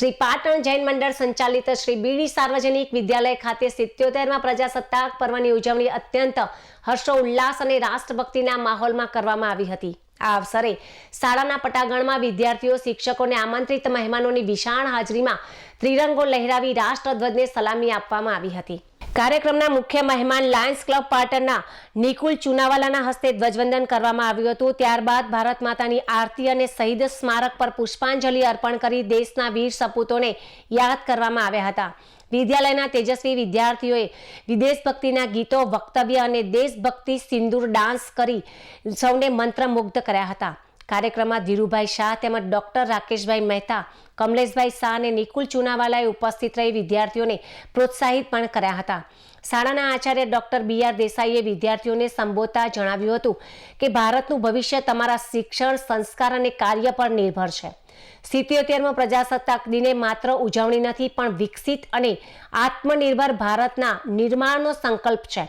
શ્રી પાટણ જૈન મંડળ સંચાલિત શ્રી બીડી સાર્વજનિક વિદ્યાલય ખાતે સિત્યોતેરમાં પ્રજાસત્તાક પર્વની ઉજવણી અત્યંત હર્ષોલ્લાસ અને રાષ્ટ્રભક્તિના માહોલમાં કરવામાં આવી હતી. આ અવસરે શાળાના પટાગણમાં વિદ્યાર્થીઓ, શિક્ષકોને આમંત્રિત મહેમાનોની વિશાળ હાજરીમાં ત્રિરંગો લહેરાવી રાષ્ટ્રધ્વજને સલામી આપવામાં આવી હતી. કાર્યક્રમના મુખ્ય મહેમાન લાયન્સ ક્લબ પાટણના નિકુલ ચુનાવાલાના હસ્તે ધ્વજવંદન કરવામાં આવ્યું હતું. ત્યારબાદ ભારત માતાની આરતી અને શહીદ સ્મારક પર પુષ્પાંજલિ અર્પણ કરી દેશના વીર સપૂતોને યાદ કરવામાં આવ્યા હતા. વિદ્યાલયના તેજસ્વી વિદ્યાર્થીઓએ વિદેશ ભક્તિના ગીતો, વક્તવ્ય અને દેશભક્તિ સિંદૂર ડાન્સ કરી સૌને મંત્રમુગ્ધ કર્યા હતા. કાર્યક્રમમાં ધીરુભાઈ શાહ તેમજ ડોક્ટર રાકેશભાઈ મહેતા, કમલેશભાઈ શાહ અને નિકુલ ચુનાવાલાએ ઉપસ્થિત રહી વિદ્યાર્થીઓને પ્રોત્સાહિત પણ કર્યા હતા. શાળાના આચાર્ય ડોક્ટર બી આર દેસાઈએ વિદ્યાર્થીઓને સંબોધતા જણાવ્યું હતું કે, ભારતનું ભવિષ્ય તમારા શિક્ષણ, સંસ્કાર અને કાર્ય પર નિર્ભર છે. સિત્યોતેરમો પ્રજાસત્તાક દિને માત્ર ઉજવણી નથી, પણ વિકસિત અને આત્મનિર્ભર ભારતના નિર્માણનો સંકલ્પ છે.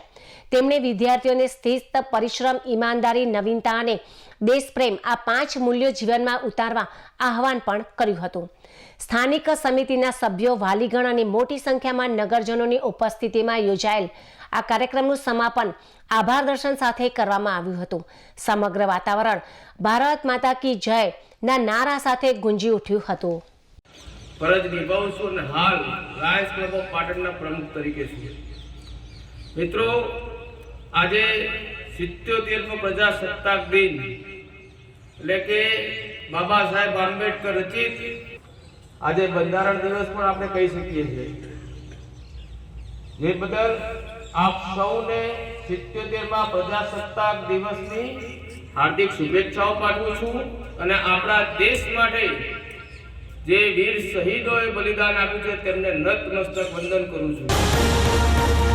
તેમણે વિદ્યાર્થીઓને શિસ્ત, પરિશ્રમ, ઈમાનદારી, નવીનતા અને દેશપ્રેમ આ પાંચ મૂલ્યો જીવનમાં ઉતારવા આહવાન પણ કર્યું હતું. સ્થાનિક સમિતિના સભ્યો વાલીગણ અને મોટી સંખ્યામાં નગરજનોની ઉપસ્થિતિમાં યોજાયેલ આ કાર્યક્રમનું સમાપન આભાર દર્શન સાથે કરવામાં આવ્યું હતું. સમગ્ર વાતાવરણ ભારત માતા કી જય ના નારા સાથે ગુંજી ઉઠ્યું હતું. ફરજ નિભાવું અને હાલ લાયન્સ ક્લબ પાટણના પ્રમુખ તરીકે છું મિત્રો, આજે સિત્યોતેરમો પ્રજાસત્તાક દિન એટલે કે બાબા સાહેબ આંબેડકર રચિત. આજે બંધારણ દિવસ પણ આપણે કહી શકીએ છીએ. જે બદલ આપ સૌને સિત્યોતેરમાં પ્રજાસત્તાક દિવસની હાર્દિક શુભેચ્છાઓ પાઠવું છું અને આપણા દેશ માટે જે વીર શહીદોએ બલિદાન આપ્યું છે તેમને નતમસ્તક વંદન કરું છું.